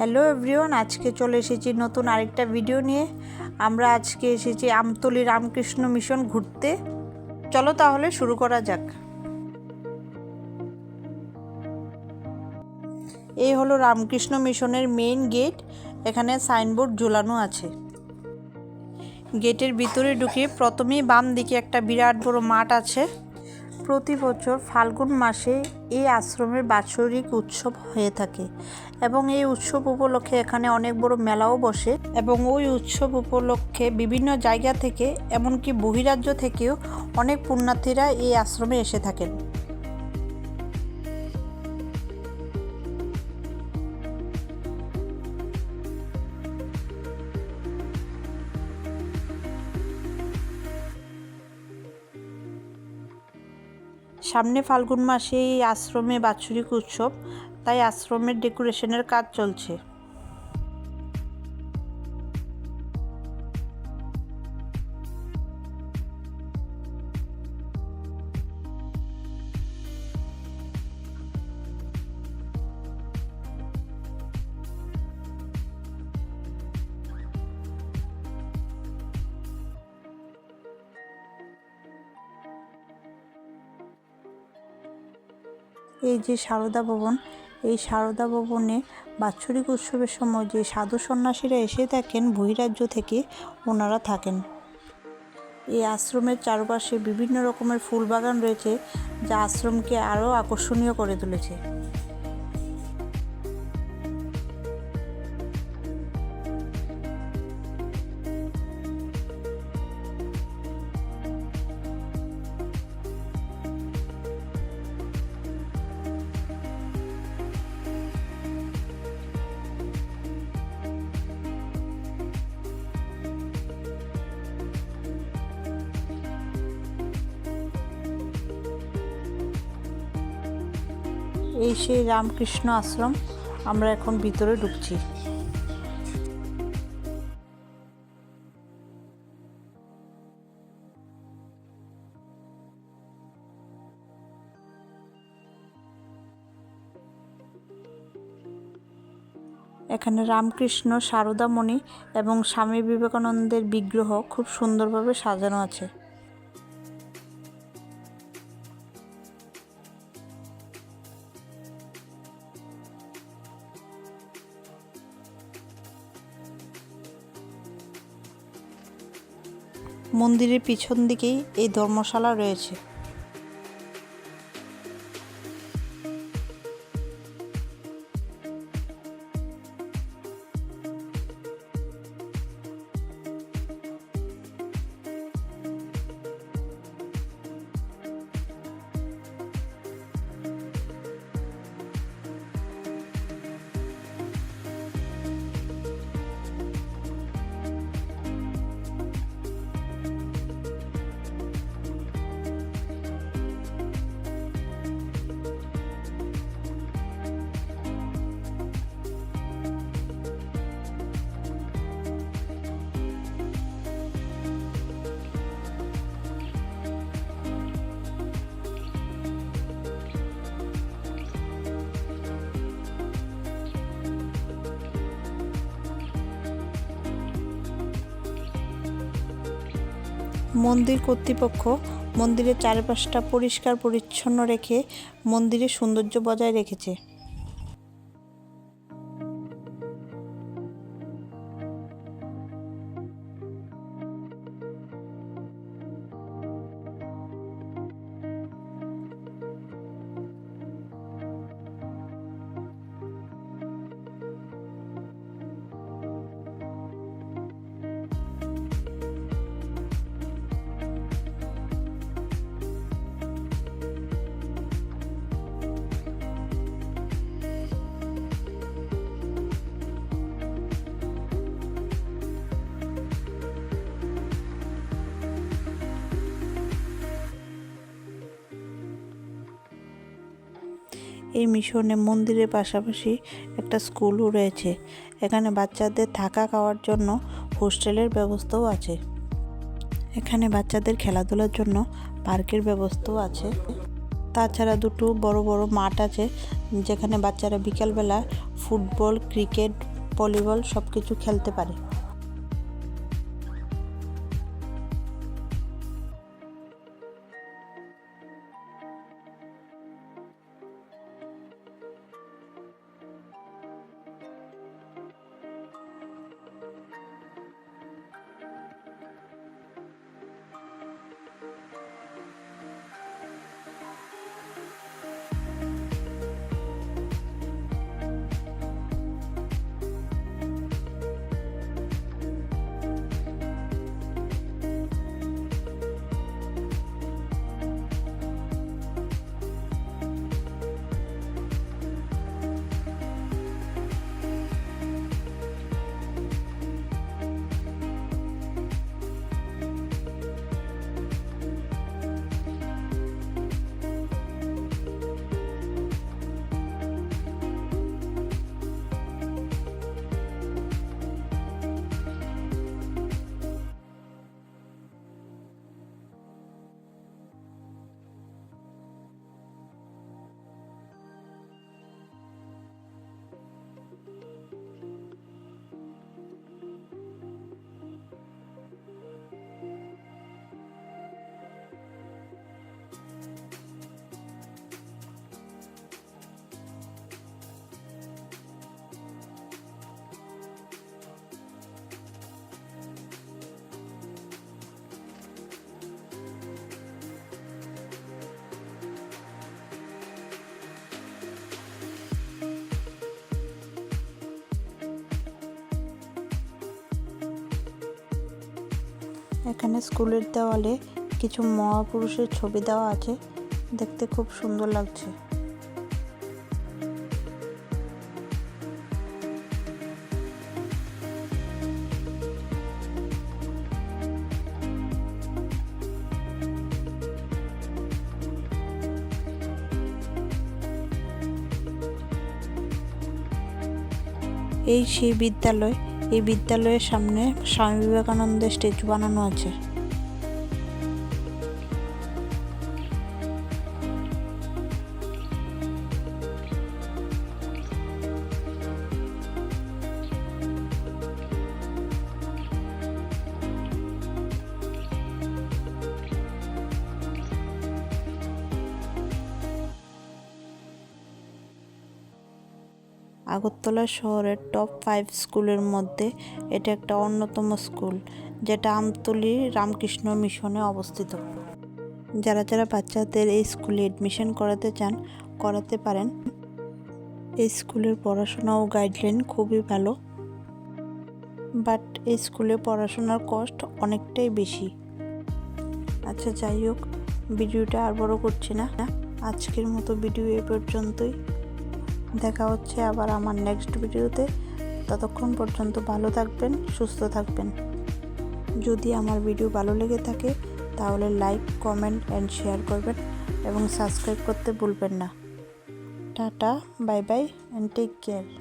Hello everyone আজকে চলে এসেছি নতুন আরেকটা ভিডিও নিয়ে। আমরা আজকে এসেছি আমতলি রামকৃষ্ণ মিশন ঘুরতে। চলো তাহলে শুরু করা যাক। এই হলো রামকৃষ্ণ মিশনের মেইন গেট এখানে সাইনবোর্ড ঝুলানো আছে। গেটের ভিতরে ঢুকে প্রথমেই বাম দিকে একটা বিরাট বড় মাঠ আছে। প্রতি বছর ফাল্গুন মাসে এই আশ্রমের বাৎসরিক উৎসব হয়ে থাকে এবং এই উৎসব উপলক্ষে এখানে অনেক বড় মেলাও বসে এবং ওই উৎসব উপলক্ষে বিভিন্ন জায়গা থেকে, এমনকি বহিরাজ্য থেকেও অনেক পুণ্যার্থীরা এই আশ্রমে এসে থাকেন। সামনে ফাল্গুন মাসে এই আশ্রমে বাৎসরিক উৎসব তাই আশ্রমের ডেকোরেশনের কাজ চলছে। এই যে সারদা ভবন, এই সারদা ভবনে বাৎসরিক উৎসবের সময় যে সাধু সন্ন্যাসীরা এসে থাকেন বহিরাজ্য থেকে ওনারা থাকেন। এই আশ্রমের চারপাশে বিভিন্ন রকমের ফুল বাগান রয়েছে, যা আশ্রমকে আরও আকর্ষণীয় করে তুলেছে। এই সেই রামকৃষ্ণ আশ্রম, আমরা এখন ভিতরে ঢুকছি। এখানে রামকৃষ্ণ, সারদামণি এবং স্বামী বিবেকানন্দের বিগ্রহ খুব সুন্দরভাবে সাজানো আছে। মন্দিরের পিছন দিকেই এই ধর্মশালা রয়েছে। মন্দির কর্তৃপক্ষ মন্দিরের চারপাশটা পরিষ্কার পরিচ্ছন্ন রেখে মন্দিরের সৌন্দর্য বজায় রেখেছে। এই মিশনে মন্দিরের পাশাপাশি একটা স্কুলও রয়েছে। এখানে বাচ্চাদের থাকা খাওয়ার জন্য হোস্টেলের ব্যবস্থাও আছে। এখানে বাচ্চাদের খেলাধুলার জন্য পার্কের ব্যবস্থাও আছে। তাছাড়া দুটো বড় বড় মাঠ আছে, যেখানে বাচ্চারা বিকালবেলা ফুটবল, ক্রিকেট, ভলিবল সব কিছু খেলতে পারে। এখানে স্কুলের দেওয়ালে কিছু মহাপুরুষের ছবি দেওয়া আছে। দেখতে খুব সুন্দর লাগছে। এই সেই বিদ্যালয় এই বিদ্যালয়ের সামনে স্বামী বিবেকানন্দের স্ট্যাচু বানানো আছে। আগরতলা শহরের টপ ফাইভ স্কুলের মধ্যে এটা একটা অন্যতম স্কুল যেটা আমতলি রামকৃষ্ণ মিশনে অবস্থিত। যারা যারা বাচ্চাদের এই স্কুলে এডমিশন করাতে চান, করাতে পারেন। এই স্কুলের পড়াশোনা ও গাইডলাইন খুবই ভালো। বাট এই স্কুলে পড়াশোনার কষ্ট অনেকটাই বেশি। আচ্ছা যাই হোক, ভিডিওটা আর বড় করছি না। আজকের মতো ভিডিও এ পর্যন্তই। দেখা হচ্ছে আবার আমার নেক্সট ভিডিওতে ততক্ষণ পর্যন্ত ভালো থাকবেন, সুস্থ থাকবেন। যদি আমার ভিডিও ভালো লেগে থাকে, তাহলে লাইক কমেন্ট অ্যান্ড শেয়ার করবেন এবং সাবস্ক্রাইব করতে ভুলবেন না। Tata bye bye and take care